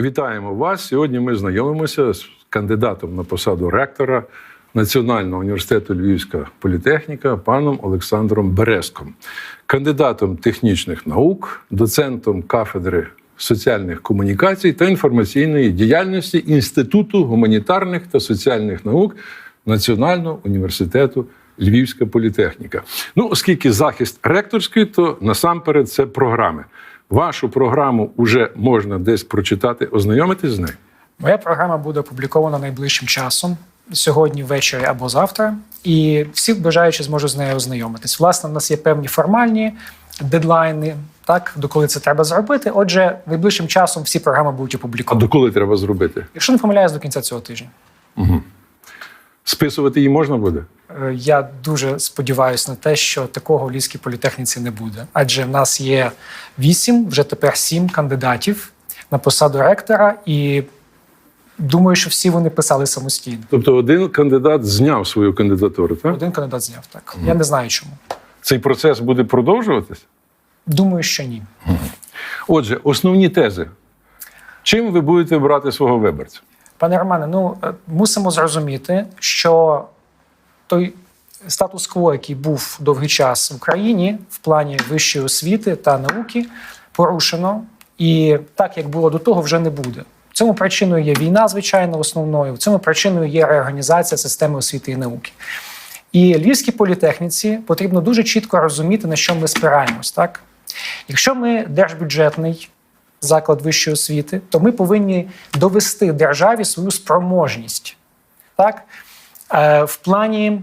Вітаємо вас. Сьогодні ми знайомимося з кандидатом на посаду ректора Національного університету Львівська політехніка паном Олександром Березком, кандидатом технічних наук, доцентом кафедри соціальних комунікацій та інформаційної діяльності Інституту гуманітарних та соціальних наук Національного університету Львівська політехніка. Ну, оскільки захист ректорський, то насамперед це програми. Вашу програму вже можна десь прочитати, ознайомитись з нею. Моя програма буде опублікована найближчим часом, сьогодні ввечері або завтра, і всі бажаючі зможуть з нею ознайомитись. Власне, в нас є певні формальні дедлайни, так доколи це треба зробити. Отже, найближчим часом всі програми будуть А опубліковані. доколи треба зробити? Якщо не помиляюсь, до кінця цього тижня. Списувати її можна буде? Е, Я дуже сподіваюся на те, що такого в Львівській політехніці не буде. Адже в нас є вісім, вже тепер сім кандидатів на посаду ректора, і думаю, що всі вони писали самостійно. Тобто один кандидат зняв свою кандидатуру, так? Один кандидат зняв так. Я не знаю чому. Цей процес буде продовжуватись? Думаю, що ні. Отже, основні тези. Чим ви будете брати свого виборця? Пане Романе, ну е, мусимо зрозуміти, що той статус-кво, який був довгий час в Україні в плані вищої освіти та науки, порушено, і так як було до того, вже не буде. В цьому причиною є війна, звичайно, основною. В цьому причиною є реорганізація системи освіти і науки. І Львівській політехніці потрібно дуже чітко розуміти, на що ми спираємось. Так? Якщо ми держбюджетний заклад вищої освіти, то ми повинні довести державі свою спроможність. Так? Е, в плані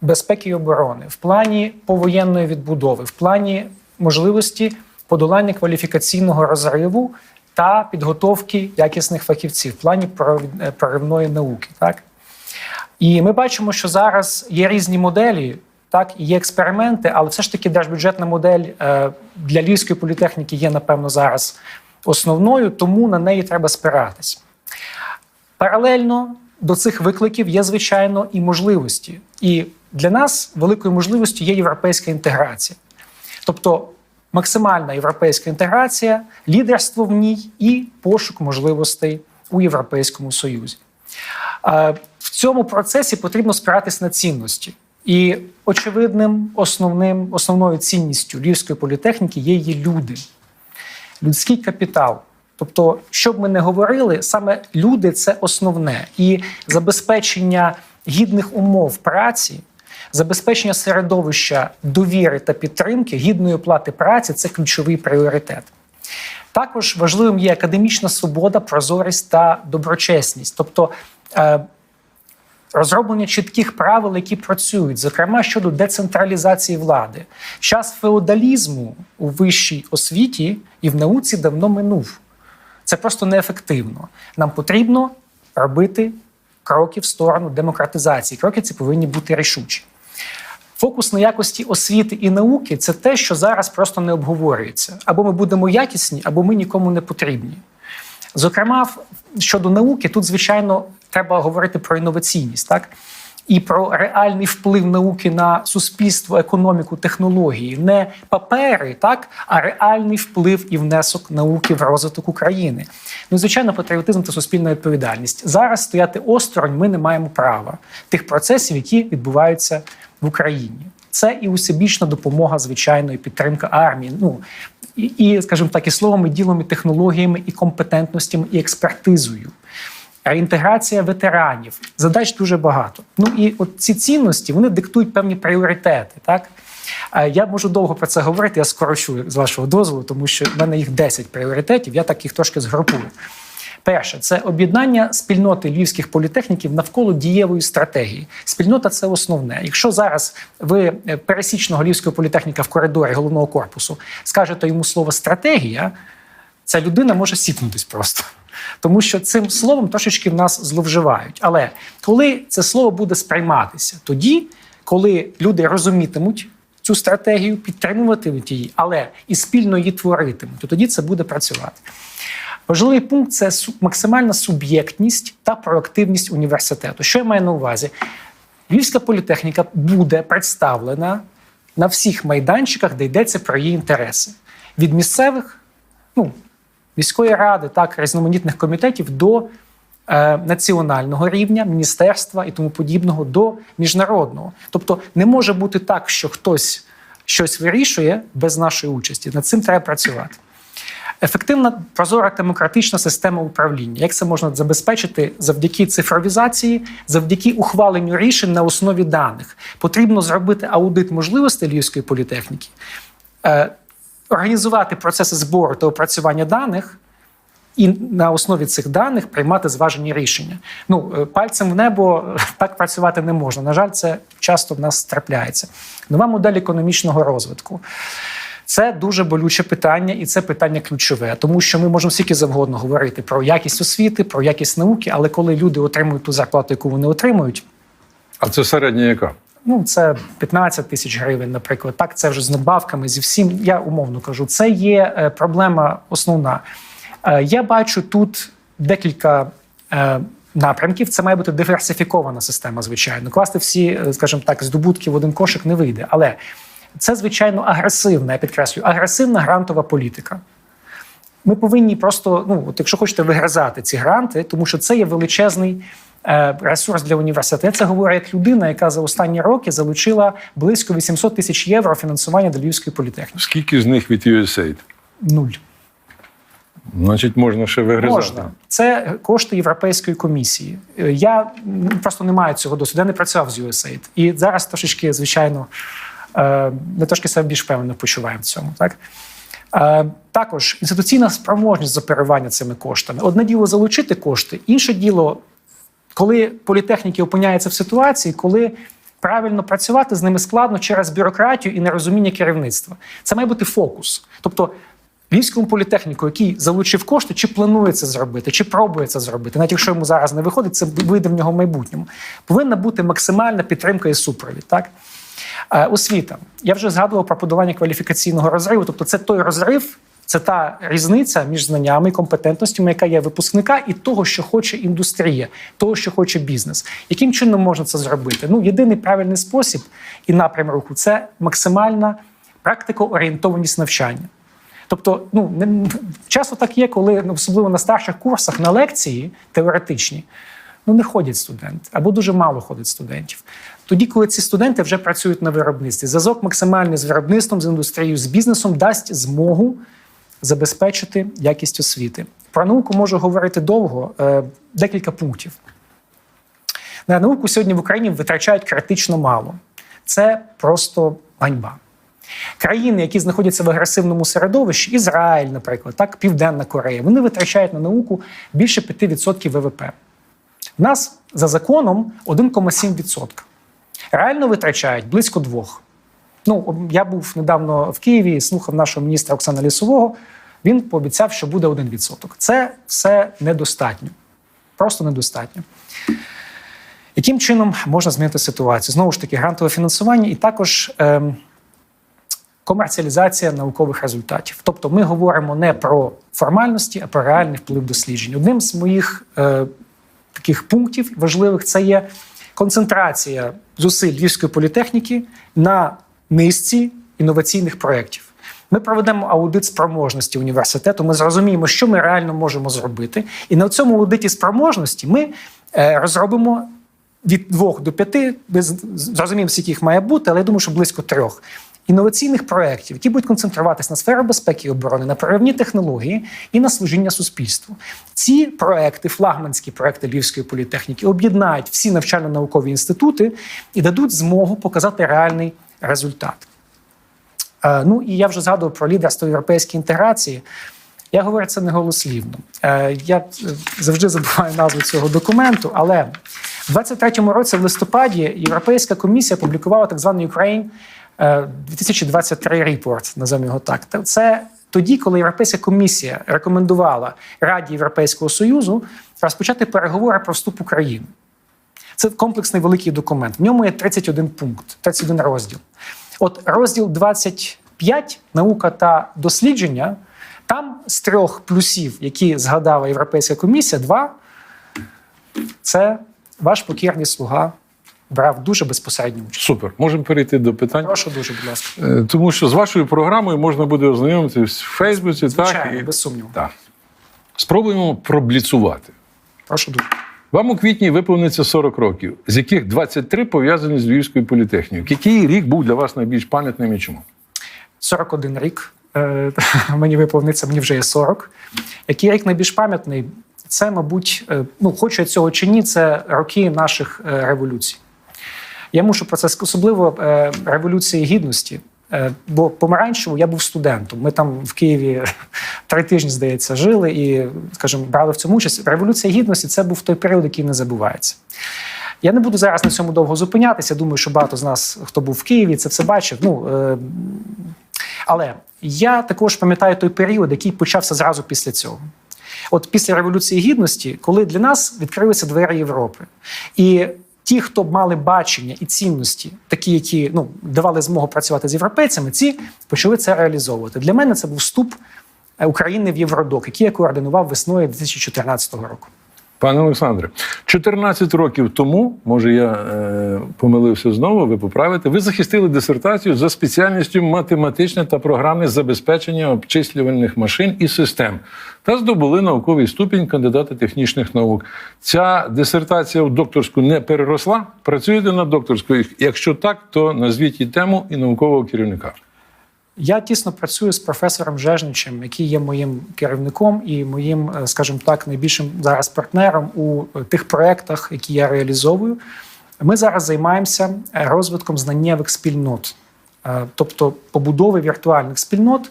безпеки і оборони, в плані повоєнної відбудови, в плані можливості подолання кваліфікаційного розриву та підготовки якісних фахівців, в плані е, проривної науки. Так? І ми бачимо, що зараз є різні моделі, так і є експерименти, але все ж таки держбюджетна модель е, для львівської політехніки є, напевно, зараз основною, тому на неї треба спиратись. Паралельно до цих викликів є, звичайно, і можливості. І для нас великою можливістю є європейська інтеграція. Тобто максимальна європейська інтеграція, лідерство в ній і пошук можливостей у Європейському Союзі. В цьому процесі потрібно спиратись на цінності. І очевидним основним, основною цінністю львівської політехніки є її люди, людський капітал. Тобто, що б ми не говорили, саме люди це основне. І забезпечення гідних умов праці, забезпечення середовища довіри та підтримки, гідної оплати праці це ключовий пріоритет. Також важливим є академічна свобода, прозорість та доброчесність, тобто е, розроблення чітких правил, які працюють, зокрема щодо децентралізації влади. Час феодалізму у вищій освіті і в науці давно минув. Це просто неефективно. Нам потрібно робити кроки в сторону демократизації. Кроки ці повинні бути рішучі. Фокус на якості освіти і науки це те, що зараз просто не обговорюється. Або ми будемо якісні, або ми нікому не потрібні. Зокрема, щодо науки, тут, звичайно, треба говорити про інноваційність, так? І про реальний вплив науки на суспільство, економіку, технології, не папери, так, а реальний вплив і внесок науки в розвиток України. Ну, звичайно, патріотизм та суспільна відповідальність. Зараз стояти осторонь ми не маємо права тих процесів, які відбуваються в Україні. Це і усебічна допомога, звичайно, і підтримка армії. Ну і, і скажімо так, і словом, і ділом, і технологіями, і компетентностями, і експертизою. Реінтеграція ветеранів задач дуже багато. Ну і от ці цінності вони диктують певні пріоритети. Так я можу довго про це говорити. Я скорочу з вашого дозволу, тому що в мене їх 10 пріоритетів. Я так їх трошки згрупую. Перше, це об'єднання спільноти львівських політехніків навколо дієвої стратегії. Спільнота це основне. Якщо зараз ви е, пересічного львівського політехніка в коридорі головного корпусу скажете йому слово стратегія, ця людина може сіпнутись просто. Тому що цим словом трошечки в нас зловживають. Але коли це слово буде сприйматися, тоді, коли люди розумітимуть цю стратегію, підтримуватимуть її, але і спільно її творитимуть, то тоді це буде працювати. Важливий пункт це максимальна суб'єктність та проактивність університету. Що я маю на увазі? Львівська політехніка буде представлена на всіх майданчиках, де йдеться про її інтереси. Від місцевих, ну, міської ради, так різноманітних комітетів до е, національного рівня, міністерства і тому подібного до міжнародного. Тобто не може бути так, що хтось щось вирішує без нашої участі. Над цим треба працювати. Ефективна прозора демократична система управління. Як це можна забезпечити завдяки цифровізації, завдяки ухваленню рішень на основі даних? Потрібно зробити аудит можливостей Львівської політехніки, е, організувати процеси збору та опрацювання даних. І на основі цих даних приймати зважені рішення. Ну, е, пальцем в небо так працювати не можна. На жаль, це часто в нас трапляється. Нова модель економічного розвитку. Це дуже болюче питання, і це питання ключове, тому що ми можемо скільки завгодно говорити про якість освіти, про якість науки, але коли люди отримують ту зарплату, яку вони отримують, А це середня яка? Ну це 15 тисяч гривень, наприклад. Так, це вже з надбавками, зі всім. Я умовно кажу, це є е, проблема основна. Е, Я бачу тут декілька. е, Напрямків це має бути диверсифікована система, звичайно. Класти всі, скажімо так, здобутки в один кошик не вийде. Але це, звичайно, агресивна, я підкреслюю, агресивна грантова політика. Ми повинні просто, ну от якщо хочете вигризати ці гранти, тому що це є величезний ресурс для університету. Це говорю як людина, яка за останні роки залучила близько 800 тисяч євро фінансування до Львівської політехніки. Скільки з них від USAID? Нуль. Значить, можна ще вигризати. Можна. Це кошти Європейської комісії. Е, Я просто не маю цього досвіду. Я не працював з USAID. І зараз трошечки, звичайно, е, ми трошки себе більш певно почуваємо в цьому. Так? Е, Також інституційна спроможність з оперування цими коштами. Одне діло залучити кошти, інше діло, коли політехніки опиняються в ситуації, коли правильно працювати з ними складно через бюрократію і нерозуміння керівництва. Це має бути фокус. Тобто, Львівському політехніку, який залучив кошти, чи планує це зробити, чи пробує це зробити, навіть якщо йому зараз не виходить, це вийде в нього в майбутньому. Повинна бути максимальна підтримка і супровід. Так? Е, Освіта. Я вже згадував про подолання кваліфікаційного розриву. Тобто, це той розрив, це та різниця між знаннями і компетентностями, яка є випускника, і того, що хоче індустрія, того, що хоче бізнес. Яким чином можна це зробити? Ну, єдиний правильний спосіб і напрям руху це максимальна практикоорієнтованість навчання. Тобто, ну не часто так є, коли ну, особливо на старших курсах на лекції теоретичні, ну не ходять студенти або дуже мало ходить студентів. Тоді, коли ці студенти вже працюють на виробництві, зв'язок максимальний з виробництвом, з індустрією, з бізнесом дасть змогу забезпечити якість освіти. Про науку можу говорити довго, е, декілька пунктів. На науку сьогодні в Україні витрачають критично мало. Це просто ганьба. Країни, які знаходяться в агресивному середовищі, Ізраїль, наприклад, так, Південна Корея, вони витрачають на науку більше 5% ВВП. У нас за законом 1,7%. Реально витрачають близько двох. Ну, я був недавно в Києві, слухав нашого міністра Оксана Лісового. Він пообіцяв, що буде 1%. Це все недостатньо. Просто недостатньо. Яким чином можна змінити ситуацію? Знову ж таки, грантове фінансування і також ем, комерціалізація наукових результатів. Тобто ми говоримо не про формальності, а про реальний вплив досліджень. Одним з моїх е, таких пунктів важливих це є концентрація зусиль Львівської політехніки на низці інноваційних проєктів. Ми проведемо аудит спроможності університету. Ми зрозуміємо, що ми реально можемо зробити. І на цьому аудиті спроможності ми е, розробимо від двох до п'яти. Ми зрозуміємо, скільки їх має бути, але я думаю, що близько трьох. Інноваційних проєктів, які будуть концентруватися на сферу безпеки і оборони, на проривні технології і на служіння суспільству. Ці проекти, флагманські проекти Львівської політехніки, об'єднають всі навчально-наукові інститути і дадуть змогу показати реальний результат. Е, Ну і я вже згадував про лідерство європейської інтеграції. Я говорю це не голослівно. Е, Я е, завжди забуваю назву цього документу, але в 23-му році, в листопаді, Європейська комісія опублікувала так званий Ukraine е, 2023 репорт, називаємо його так. Та Це тоді, коли Європейська комісія рекомендувала Раді Європейського Союзу розпочати переговори про вступ України. Це комплексний великий документ. В ньому є 31 пункт, 31 розділ. От розділ 25 наука та дослідження. Там з трьох плюсів, які згадала Європейська комісія, два це ваш покірний слуга брав дуже безпосередню участь. Супер. Можемо перейти до питань. Прошу дуже, будь ласка. Е, Тому що з вашою програмою можна буде ознайомитися в Фейсбуці, Звичайно, так? і- без сумніву. Так. Спробуємо пробліцувати. Прошу дуже. Вам у квітні виповниться 40 років, з яких 23 пов'язані з Львівською політехнікою. Який рік був для вас найбільш пам'ятним і чому? 41 рік. Е, мені виповниться, мені вже є 40. Який рік найбільш пам'ятний? Це, мабуть, е, ну, хочу я цього чи ні, це роки наших е, революцій. Я мушу про це особливо революції гідності. Е, Бо помаранчево я був студентом. Ми там в Києві три тижні, здається, жили і, скажімо, брали в цьому участь. Революція гідності це був той період, який не забувається. Я не буду зараз на цьому довго зупинятися. Думаю, що багато з нас, хто був в Києві, це все бачив. Ну, е, але я також пам'ятаю той період, який почався зразу після цього. От після Революції Гідності, коли для нас відкрилися двері Європи. І ті, хто мали бачення і цінності, такі, які ну, давали змогу працювати з європейцями, ці почали це реалізовувати. Для мене це був вступ е, України в Євродок, який я координував весною 2014 року. Пане Олександре, 14 років тому, може я е, помилився знову, ви поправите, ви захистили дисертацію за спеціальністю математичне та програмне забезпечення обчислювальних машин і систем та здобули науковий ступінь кандидата технічних наук. Ця дисертація в докторську не переросла. Працюєте над докторською? Якщо так, то назвіть і тему і наукового керівника. Я тісно працюю з професором Жежничем, який є моїм керівником і моїм, е, скажімо так, найбільшим зараз партнером у е, тих проєктах, які я реалізовую. Ми зараз займаємося е, розвитком знаннєвих спільнот, тобто побудови віртуальних спільнот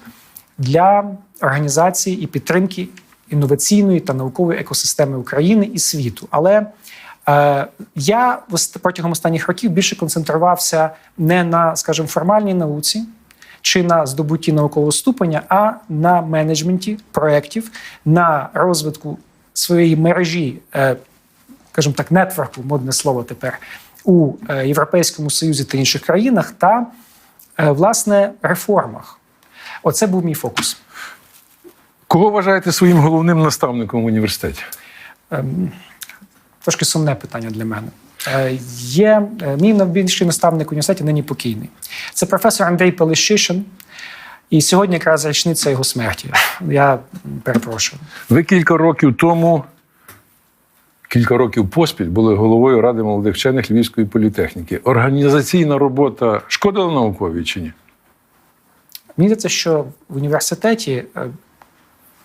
для організації і підтримки інноваційної та наукової екосистеми України і світу. Але я протягом останніх років більше концентрувався не на, скажімо, формальній науці чи на здобутті наукового ступеня, а на менеджменті проєктів, на розвитку своєї мережі, е, скажімо так, нетворку, модне слово тепер, у е, Європейському Союзі та інших країнах, та е, власне реформах. Оце був мій фокус. Кого вважаєте своїм головним наставником в університеті? Ем, Трошки сумне питання для мене. Е, Є е, мій найбільший наставник університеті нині покійний. Це професор Андрій Пелещишин. І сьогодні якраз річниця його смерті. Я перепрошую. Ви кілька років тому, кілька років поспіль, були головою Ради молодих вчених Львівської політехніки. Організаційна робота шкодила науковій чи ні? Мені здається, що в університеті е,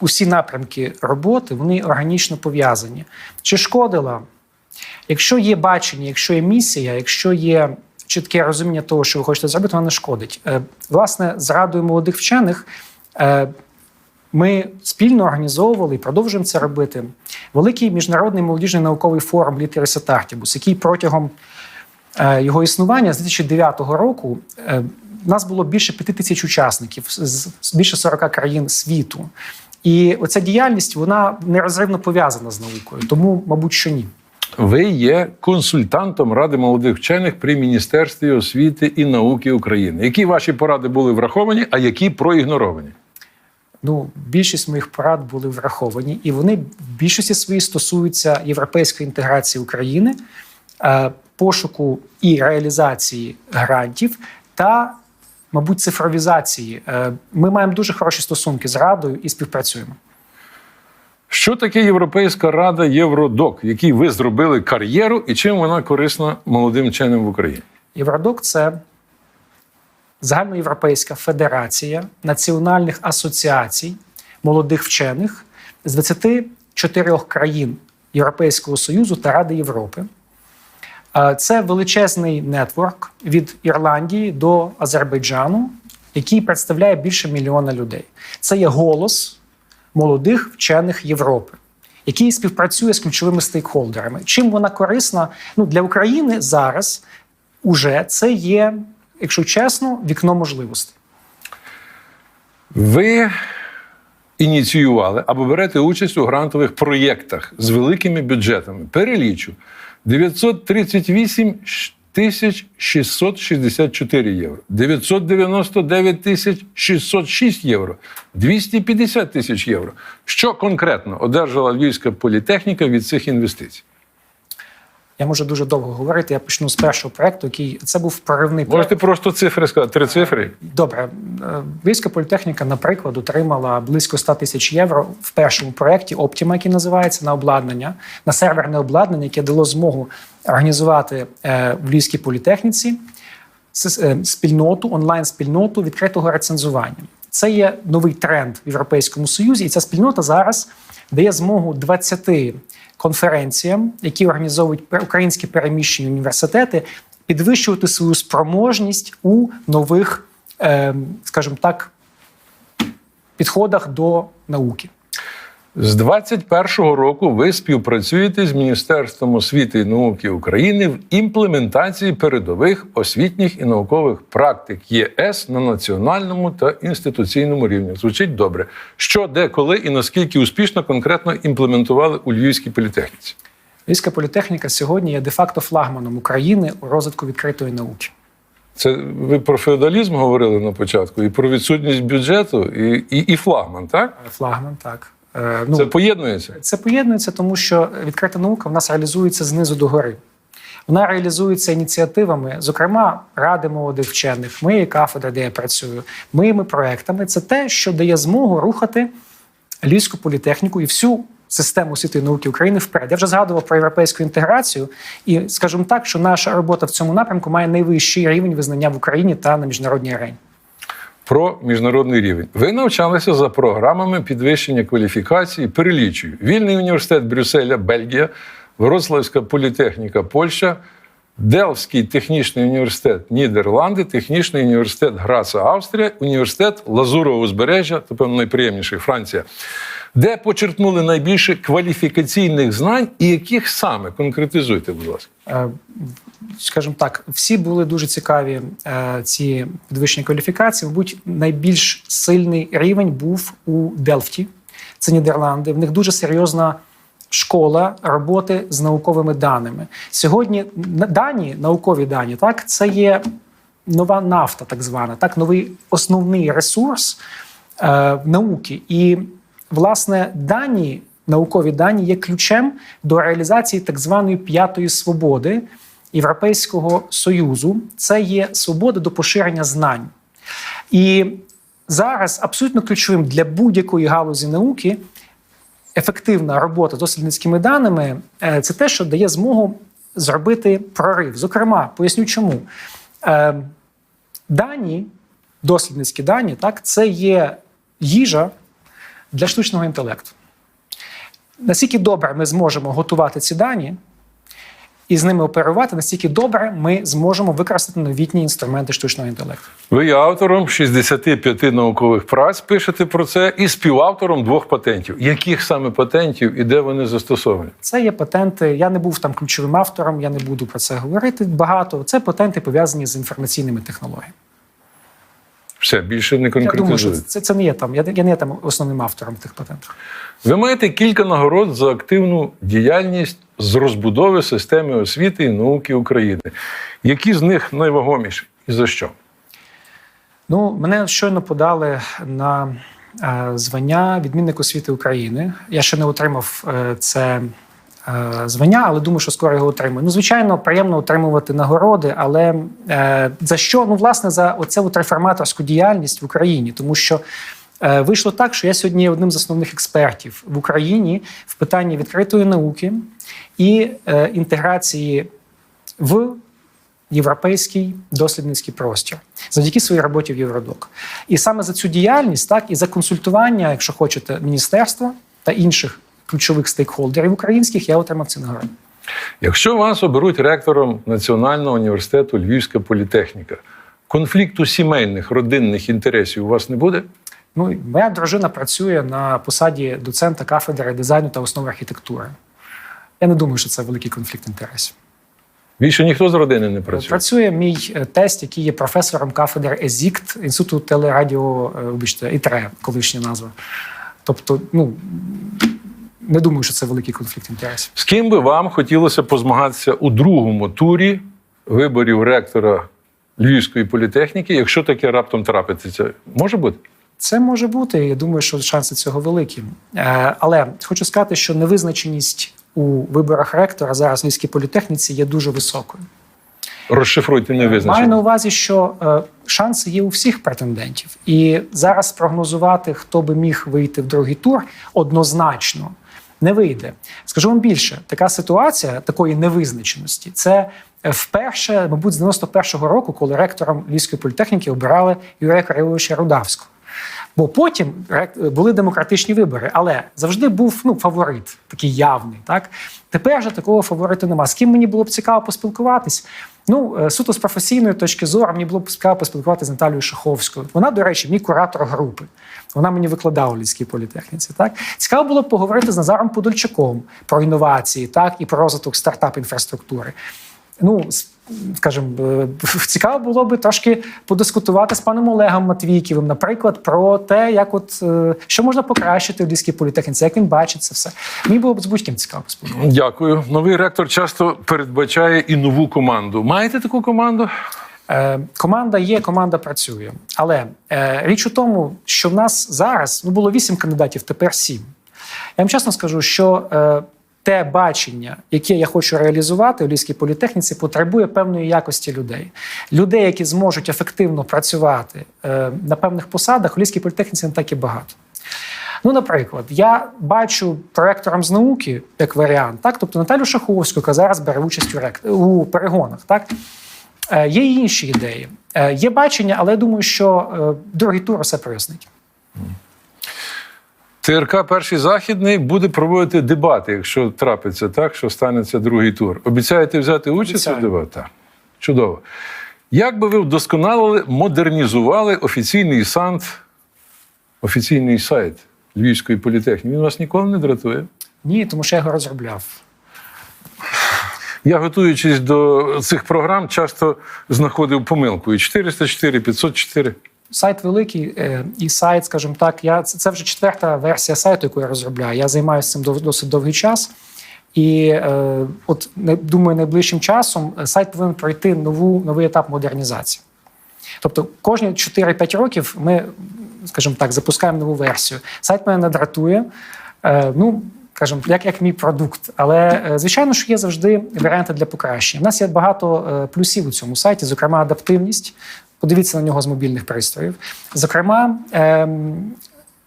усі напрямки роботи вони органічно пов'язані. Чи шкодила? Якщо є бачення, якщо є місія, якщо є чітке розуміння того, що ви хочете зробити, вона не шкодить. Е, Власне, з радою молодих вчених е, ми спільно організовували і продовжуємо це робити. Великий міжнародний молодіжний науковий форум Літереса Тартібус, який протягом е, його існування з 2009 року у нас було більше п'яти тисяч учасників з більше 40 країн світу. І оця діяльність вона нерозривно пов'язана з наукою, тому, мабуть, що ні. Ви є консультантом Ради молодих вчених при Міністерстві освіти і науки України. Які ваші поради були враховані, а які проігноровані? Ну, більшість моїх порад були враховані, і вони в більшості своїй стосуються європейської інтеграції України, е, пошуку і реалізації грантів та, мабуть, цифровізації. Е, Ми маємо дуже хороші стосунки з радою і співпрацюємо. Що таке Європейська рада Євродок, в якій ви зробили кар'єру, і чим вона корисна молодим вченим в Україні? Євродок це загальноєвропейська федерація національних асоціацій молодих вчених з 24 країн Європейського Союзу та Ради Європи. Це величезний нетворк від Ірландії до Азербайджану, який представляє більше мільйона людей. Це є голос молодих вчених Європи, який співпрацює з ключовими стейкхолдерами. Чим вона корисна ну, для України зараз? Уже це є, якщо чесно, вікно можливостей. Ви ініціювали або берете участь у грантових проєктах з великими бюджетами. Перелічу 938 тисяч 664 євро, 999 тисяч 606 євро, 250 тисяч євро. Що конкретно одержала Львівська політехніка від цих інвестицій? Я можу дуже довго говорити. Я почну з першого проекту, який це був проривний проект. Можете просто цифри сказати, три цифри. Добре, Е, Львівська політехніка, наприклад, отримала близько 100 тисяч євро в першому проєкті Optima, який називається на обладнання, на серверне обладнання, яке дало змогу організувати е, в Львівській політехніці е, спільноту, онлайн-спільноту відкритого рецензування. Це є новий тренд в Європейському Союзі, і ця спільнота зараз дає змогу 20 конференціям, які організовують українські переміщені університети, підвищувати свою спроможність у нових, е, скажімо так, підходах до науки. З 21-го року ви співпрацюєте з Міністерством освіти і науки України в імплементації передових освітніх і наукових практик ЄС на національному та інституційному рівні. Звучить добре. Що, де, коли і наскільки успішно конкретно імплементували у Львівській політехніці? Львівська політехніка сьогодні є де-факто флагманом України у розвитку відкритої науки. Це ви про феодалізм говорили на початку, і про відсутність бюджету, і, і, і флагман, так? Флагман, так. Е, ну, Це поєднується. Це поєднується, тому що відкрита наука в нас реалізується знизу до гори. Вона реалізується ініціативами, зокрема, ради молодих вчених, моєї кафедри, де я працюю, моїми проектами. Це те, що дає змогу рухати Львівську політехніку і всю систему освіти і науки України вперед. Я вже згадував про європейську інтеграцію, і скажімо так, що наша робота в цьому напрямку має найвищий рівень визнання в Україні та на міжнародній арені. Про міжнародний рівень. Ви навчалися за програмами підвищення кваліфікації. Перелічую: Вільний університет Брюсселя, Бельгія, Вроцлавська політехніка, Польща, Делфський технічний університет Нідерланди, Технічний університет Граца, Австрія, університет Лазурового узбережжя, то певно найприємніший Франція, де почерпнули найбільше кваліфікаційних знань і яких саме конкретизуйте, будь ласка. Скажімо так, всі були дуже цікаві е, ці підвищення кваліфікації. Мабуть, найбільш сильний рівень був у Делфті, це Нідерланди. В них дуже серйозна школа роботи з науковими даними. Сьогодні дані, наукові дані, так це є нова нафта, так звана, так, новий основний ресурс е, науки. І, власне, дані, наукові дані є ключем до реалізації так званої п'ятої свободи Європейського Союзу. Це є свобода до поширення знань. І зараз абсолютно ключовим для будь-якої галузі науки ефективна робота з дослідницькими даними е, це те, що дає змогу зробити прорив. Зокрема, поясню чому. Е, Дані, дослідницькі дані, так, це є їжа для штучного інтелекту. Наскільки добре ми зможемо готувати ці дані і з ними оперувати, настільки добре ми зможемо використати новітні інструменти штучного інтелекту. Ви є автором 65 наукових праць, пишете про це, і співавтором двох патентів. Яких саме патентів і де вони застосовані? Це є патенти. Я не був там ключовим автором, я не буду про це говорити багато. Це патенти пов'язані з інформаційними технологіями. Все більше не Я думаю, що це, це не є там. Я, я не є там основним автором тих патентів. Ви маєте кілька нагород за активну діяльність з розбудови системи освіти і науки України. Які з них найвагоміші і за що? Ну, мене щойно подали на е, звання відмінник освіти України. Я ще не отримав е, це звання, але думаю, що скоро його отримаю. Ну, звичайно, приємно отримувати нагороди, але е, за що? Ну, власне, за оцю от реформаторську діяльність в Україні, тому що. е, Вийшло так, що я сьогодні є одним з основних експертів в Україні в питанні відкритої науки і е, інтеграції в європейський дослідницький простір завдяки своїй роботі в Євродок. І саме за цю діяльність, так і за консультування, якщо хочете, міністерства та інших ключових стейкхолдерів українських, я отримав ці нагороди. Якщо вас оберуть ректором Національного університету Львівська політехніка, конфлікту сімейних родинних інтересів у вас не буде? Ну, моя дружина працює на посаді доцента кафедри дизайну та основи архітектури. Я не думаю, що це великий конфлікт інтересів. Більше ніхто з родини не працює. Працює мій е, тесть, який є професором кафедри ЕЗІКТ, інституту телерадіо, е, вибачте, ІТРЕ, колишня назва. Тобто, ну не думаю, що це великий конфлікт інтересів. З ким би вам хотілося позмагатися у другому турі виборів ректора Львівської політехніки, якщо таке раптом трапиться? Може бути? Це може бути. Я думаю, що шанси цього великі. Е, Але хочу сказати, що невизначеність у виборах ректора зараз в Львівській політехніці є дуже високою. Розшифруйте не Маю на увазі, що е, шанси є у всіх претендентів, і зараз прогнозувати, хто би міг вийти в другий тур, однозначно не вийде. Скажу вам більше, така ситуація такої невизначеності це е, вперше, мабуть, з 91-го року, коли ректором Львівської політехніки обирали Юрія Кириловича Рудавського. Бо потім були демократичні вибори, але завжди був ну, фаворит, такий явний. Так? Тепер же такого фавориту нема. З ким мені було б цікаво поспілкуватись? Ну, е, суто з професійної точки зору, мені було б цікаво поспілкуватися з Наталією Шаховською. Вона, до речі, мій куратор групи. Вона мені викладала у Львівській політехніці. Так? Цікаво було б поговорити з Назаром Подольчаком про інновації так? і про розвиток стартап-інфраструктури. Ну, с- скажімо, е, цікаво було би трошки подискутувати з паном Олегом Матвійківим, наприклад, про те, як от е, що можна покращити в Львівській політехніці, як він бачить це все. Мені було б з будь-ким цікаво поспілкуватися. Дякую. Новий ректор часто передбачає і нову команду. Маєте таку команду? Е, команда є, команда працює. Але е, річ у тому, що в нас зараз ну, було вісім кандидатів, тепер сім. Я вам чесно скажу, що е, те бачення, яке я хочу реалізувати у Львівській політехніці, потребує певної якості людей. Людей, які зможуть ефективно працювати е, на певних посадах, у Львівській політехніці не так і багато. Ну, наприклад, я бачу проектором з науки як варіант, так, тобто Наталю Шаховську, яка зараз бере участь у, рек... у перегонах. Так? Е, Є інші ідеї. Е, Є бачення, але я думаю, що другий тур все прояснить. ТРК Перший Західний буде проводити дебати, якщо трапиться так, що станеться другий тур. Обіцяєте взяти участь у дебатах? Чудово. Як би ви вдосконалили, модернізували офіційний сант, офіційний сайт Львівської політехніки? Він вас ніколи не дратує? Ні, тому що я його розробляв. Я, готуючись до цих програм, часто знаходив помилку. І 404, 504. Сайт великий, е, і сайт, скажімо так, я це, вже четверта версія сайту, яку я розробляю. Я займаюся цим досить довгий час. І е, от думаю, найближчим часом е, сайт повинен пройти нову новий етап модернізації. Тобто, кожні 4-5 років ми, скажімо так, запускаємо нову версію. Сайт мене не дратує. Ну, скажімо, як, як мій продукт. Але звичайно, що є завжди варіанти для покращення. У нас є багато плюсів у цьому сайті, зокрема, адаптивність. Подивіться на нього з мобільних пристроїв. Зокрема, ем,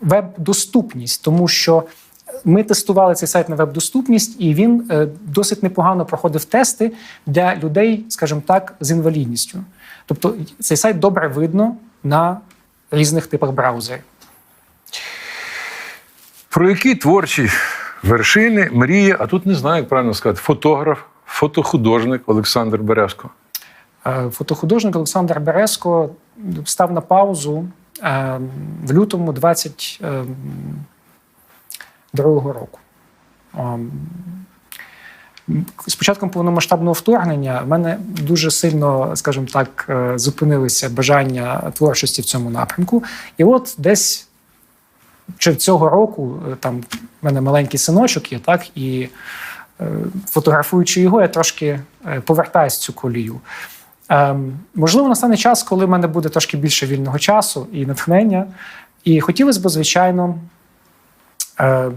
веб-доступність, тому що ми тестували цей сайт на веб-доступність, і він е, досить непогано проходив тести для людей, скажімо так, з інвалідністю. Тобто цей сайт добре видно на різних типах браузерів. Про які творчі вершини мріє, а тут не знаю, як правильно сказати, фотограф, фотохудожник Олександр Березко. Е, Фотохудожник Олександр Березко став на паузу е, в лютому 22 року. Ем, З початком повномасштабного вторгнення в мене дуже сильно, скажімо так, е, зупинилися бажання творчості в цьому напрямку. І от десь чи цього року е, там в мене маленький синочок є, так і е, фотографуючи його, я трошки е, повертаюсь в цю колію. Ем, можливо, настане час, коли в мене буде трошки більше вільного часу і натхнення. І хотілося б, звичайно, е,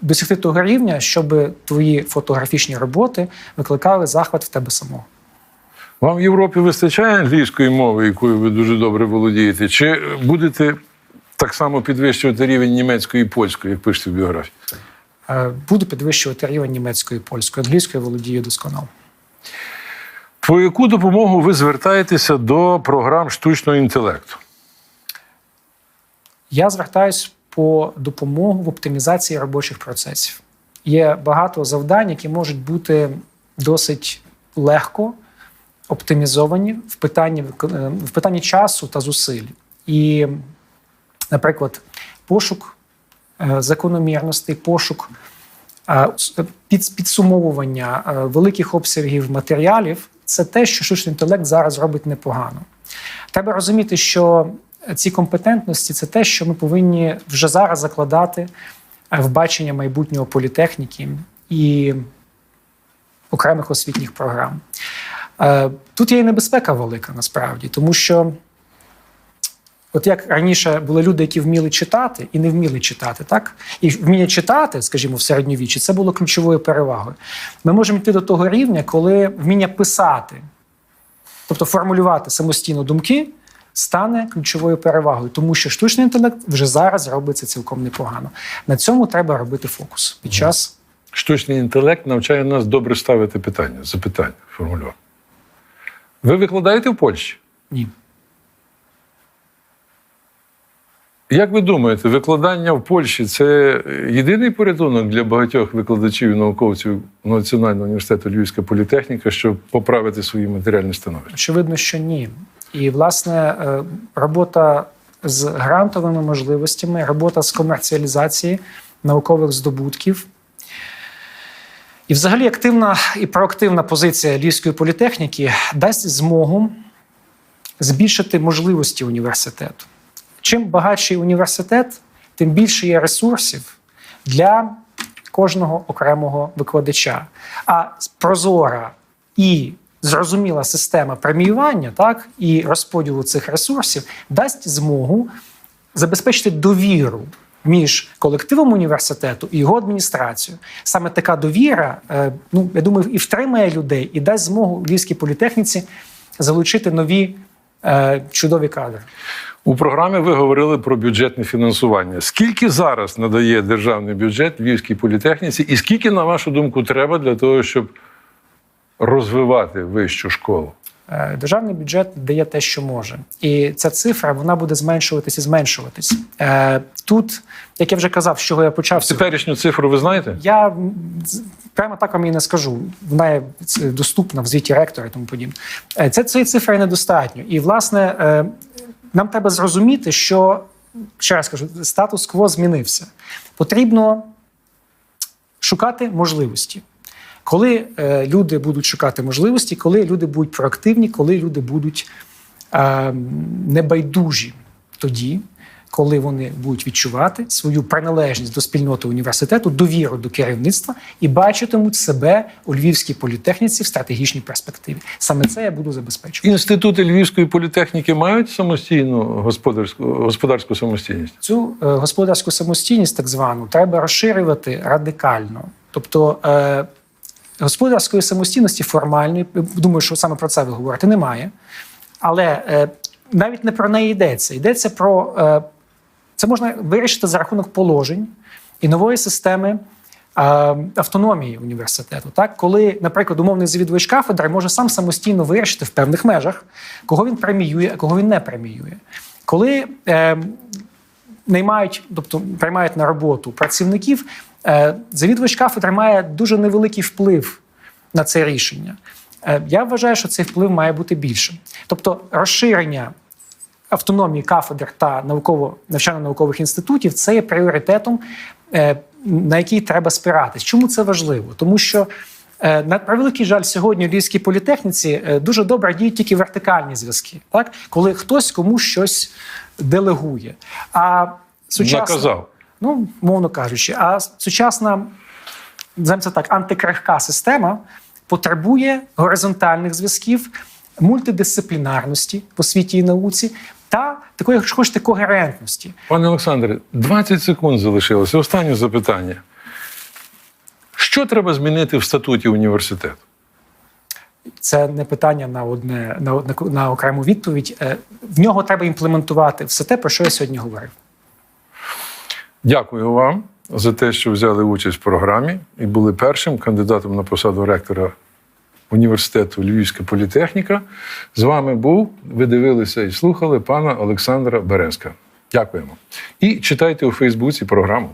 досягти того рівня, щоб твої фотографічні роботи викликали захват в тебе самого. Вам в Європі вистачає англійської мови, якою ви дуже добре володієте? Чи будете так само підвищувати рівень німецької і польської, як пишете в біографії? Е, буду підвищувати рівень німецької, і польської, англійської володію досконало. По яку допомогу ви звертаєтеся до програм штучного інтелекту? Я звертаюсь по допомогу в оптимізації робочих процесів. Є багато завдань, які можуть бути досить легко оптимізовані в питанні, е, в питанні часу та зусиль. І, наприклад, пошук е, закономірностей, пошук е, підсумовування великих обсягів матеріалів це те, що штучний інтелект зараз робить непогано. Треба розуміти, що ці компетентності це те, що ми повинні вже зараз закладати е, в бачення майбутнього політехніки і окремих освітніх програм. Е, Тут є і небезпека велика насправді, тому що От як раніше були люди, які вміли читати і не вміли читати, так? І вміння читати, скажімо, в середньовіччі, це було ключовою перевагою. Ми можемо йти до того рівня, коли вміння писати, тобто формулювати самостійно думки, стане ключовою перевагою, тому що штучний інтелект вже зараз робиться цілком непогано. На цьому треба робити фокус під час. Штучний інтелект навчає нас добре ставити питання, запитання формулювати. Ви викладаєте в Польщі? Ні. Як ви думаєте, викладання в Польщі це єдиний порятунок для багатьох викладачів і науковців Національного університету Львівська політехніка, щоб поправити свої матеріальні становище? Очевидно, що ні. І, власне, е, робота з грантовими можливостями, робота з комерціалізації наукових здобутків. І, взагалі, активна і проактивна позиція Львівської політехніки дасть змогу збільшити можливості університету. Чим багатший університет, тим більше є ресурсів для кожного окремого викладача. А прозора і зрозуміла система преміювання, так і розподілу цих ресурсів дасть змогу забезпечити довіру між колективом університету і його адміністрацією. Саме така довіра, е, ну я думаю, і втримає людей, і дасть змогу Львівській політехніці залучити нові е, чудові кадри. У програмі ви говорили про бюджетне фінансування. Скільки зараз надає державний бюджет Львівській політехніці, і скільки, на вашу думку, треба для того, щоб розвивати вищу школу? Е, Державний бюджет дає те, що може, і ця цифра вона буде зменшуватись і зменшуватись. Е, Тут, як я вже казав, з чого я почав Теперішню цифру ви знаєте? я прямо так вам і не скажу. Вона є доступна в звіті ректора і тому подібне. Е, Це цієї цифри недостатньо. І, власне, нам треба зрозуміти, що ще раз кажу, статус-кво змінився. Потрібно шукати можливості. Коли е, люди будуть шукати можливості, коли люди будуть проактивні, коли люди будуть е, небайдужі тоді, коли вони будуть відчувати свою приналежність до спільноти університету, довіру до керівництва і бачитимуть себе у львівській політехніці в стратегічній перспективі. Саме це я буду забезпечувати. Інститути Львівської політехніки мають самостійну господарську господарську самостійність. Цю е, господарську самостійність, так звану, треба розширювати радикально. Тобто е, господарської самостійності формальної, думаю, що саме про це ви говорите, немає. Але е, навіть не про неї йдеться. Йдеться про е, це можна вирішити за рахунок положень і нової системи автономії університету. Так, коли, наприклад, умовний завідувач кафедри може сам самостійно вирішити в певних межах, кого він преміює, а кого він не преміює. Коли е, наймають, тобто приймають на роботу працівників, е, завідувач кафедри має дуже невеликий вплив на це рішення. Е, Я вважаю, що цей вплив має бути більшим. Тобто розширення автономії кафедр та науково навчально-наукових інститутів це є пріоритетом, е, на який треба спиратись. Чому це важливо? Тому що е, на превеликий жаль, сьогодні у Львівській політехніці е, дуже добре діють тільки вертикальні зв'язки, так коли хтось комусь щось делегує. А сучасна, Наказав. ну мовно кажучи, а сучасна це так, антикрихка система потребує горизонтальних зв'язків, мультидисциплінарності по світі і науці та такої, якщо хочете, когерентності. Пане Олександре, 20 секунд залишилося. Останнє запитання. Що треба змінити в статуті університету? Це не питання на одне на, одне, на окрему відповідь. Е, В нього треба імплементувати все те, про що я сьогодні говорив. Дякую вам за те, що взяли участь в програмі і були першим кандидатом на посаду ректора університету Львівська політехніка. З вами був, ви дивилися і слухали пана Олександра Березка. Дякуємо. І читайте у Фейсбуці програму.